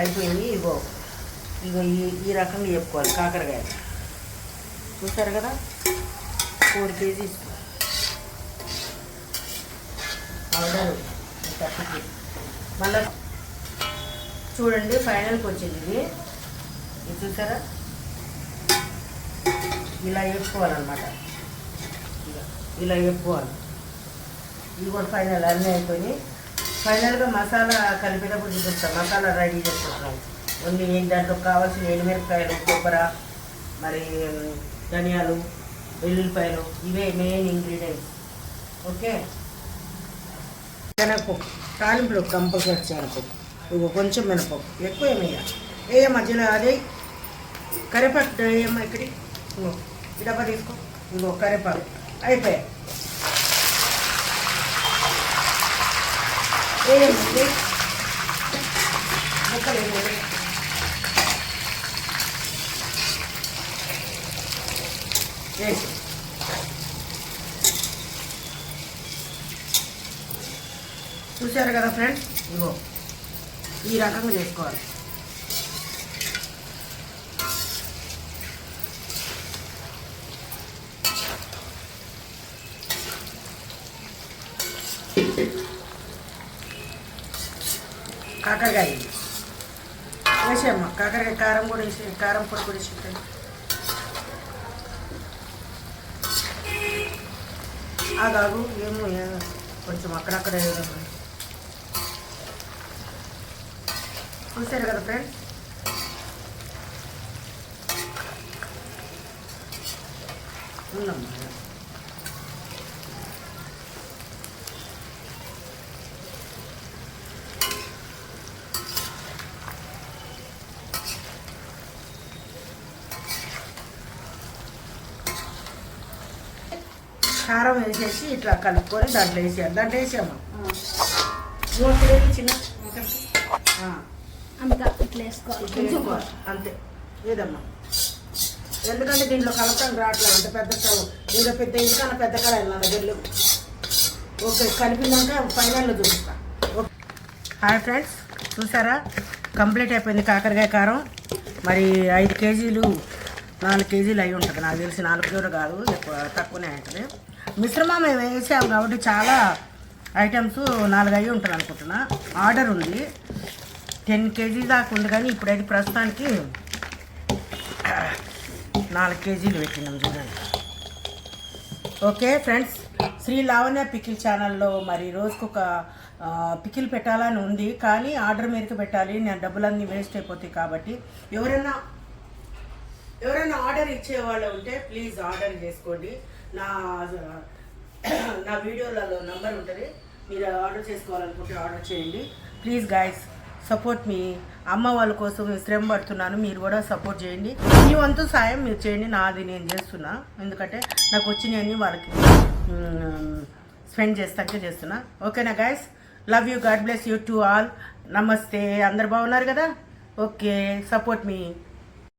అయిపోయింది ఇగో ఇగో ఈ ఈ రకంగా చెప్పుకోవాలి కాకరకాయ. చూసారు కదా? Four kgs. పౌడర్ మళ్ళీ చూడండి ఫైనల్కి వచ్చింది ఇది. ఇది చూసారా? ఇలా చెప్పుకోవాలన్నమాట. ఇలా ఇలా ఇది కూడా ఫైనల్ అన్నీ అయిపోయి ఫైనల్గా మసాలా కలిపేటప్పుడు చూపిస్తాం. మసాలా రెడీ చేసుకుంటున్నాం. ఓన్లీ ఏం దాంట్లో కావాల్సిన ఎండుమిరపకాయలు కొబ్బర మరి ధనియాలు వెల్లుల్లిపాయలు ఇవే మెయిన్ ఇంగ్రీడియంట్స్. ఓకే? మినపప్పు తాలింపులో కంపల్సరీ శనగపప్పు. ఇగో కొంచెం మినపప్పు. ఎక్కువ ఏమయ్యా ఏ మధ్యలో అదే కరివేపాకు ఏమో ఇక్కడి ఇగో ఈ తీసుకో. ఇంకో కరివేపాకు. అయిపోయాయి. ఏముంది ముక్కలు ఏముంది వేసి చూశారు కదా ఫ్రెండ్స్ ఇగో ఈ రకంగా చేసుకోవాలి కాకరకాయ. వేసేయమ్మా కాకరకాయ కారం కూడా వేసి కారం పొడి కూడా వేసి ఆ కాదు ఏమో కొంచెం అక్కడక్కడ వేయడం. చూసారు కదా ఫ్రెండ్స్ ఉందమ్మా. కారం వేసేసి ఇట్లా కలుపుకొని దాంట్లో వేసేయాలి. దాంట్లో వేసాము? చిన్న. అంతా ఇట్లా వేసుకోవాలి. అంతే. ఏదమ్మా? ఎందుకంటే దీంట్లో కలపడం రావట్లేదు. అంత పెద్ద స్టవ్. ఇంకా పెద్ద ఇంటికన్నా పెద్ద కళాయి నా దగ్గర లేవు. ఓకే కలిపినాక ఫైనల్లో చూపిస్తా. Hi friends. చూసారా? కంప్లీట్ అయిపోయింది కాకరకాయ కారం. మరి ఐదు కేజీలు నాలుగు కేజీలు అయి ఉంటుంది. నాకు తెలిసి నాలుగు కూడా కాదు ఎక్కువ తక్కువనే ఉంటుంది మిశ్రమం మేము వేసాము కాబట్టి చాలా ఐటమ్స్ నాలుగు అయి ఉంటుంది అనుకుంటున్నా. ఆర్డర్ ఉంది. టెన్ కేజీ దాకా ఉంది కానీ ఇప్పుడైతే ప్రస్తుతానికి నాలుగు కేజీలు పెట్టినాం చూడండి. Okay friends Sri Lavanya pickle ఛానల్లో మరి రోజుకు ఒక పికిల్ పెట్టాలని ఉంది. కానీ ఆర్డర్ మేరకు పెట్టాలి. నేను డబ్బులన్నీ వేస్ట్ అయిపోతాయి కాబట్టి ఎవరైనా ఎవరైనా ఆర్డర్ ఇచ్చేవాళ్ళు ఉంటే ప్లీజ్ ఆర్డర్ చేసుకోండి. నా నా వీడియోలలో నంబర్ ఉంటుంది. మీరు ఆర్డర్ చేసుకోవాలనుకుంటే ఆర్డర్ చేయండి. ప్లీజ్ గాయస్ సపోర్ట్ మీ అమ్మ వాళ్ళ కోసం శ్రమ పడుతున్నాను. మీరు కూడా సపోర్ట్ చేయండి. మీ వంతు సాయం మీరు చేయండి. నాది నేను చేస్తున్నా. ఎందుకంటే నాకు వచ్చినవన్నీ వాళ్ళకి స్పెండ్ చేస్తాకే చేస్తున్నా. ఓకేనా guys? Love you God bless you to all నమస్తే. అందరు బాగున్నారు కదా? ఓకే. సపోర్ట్ మీ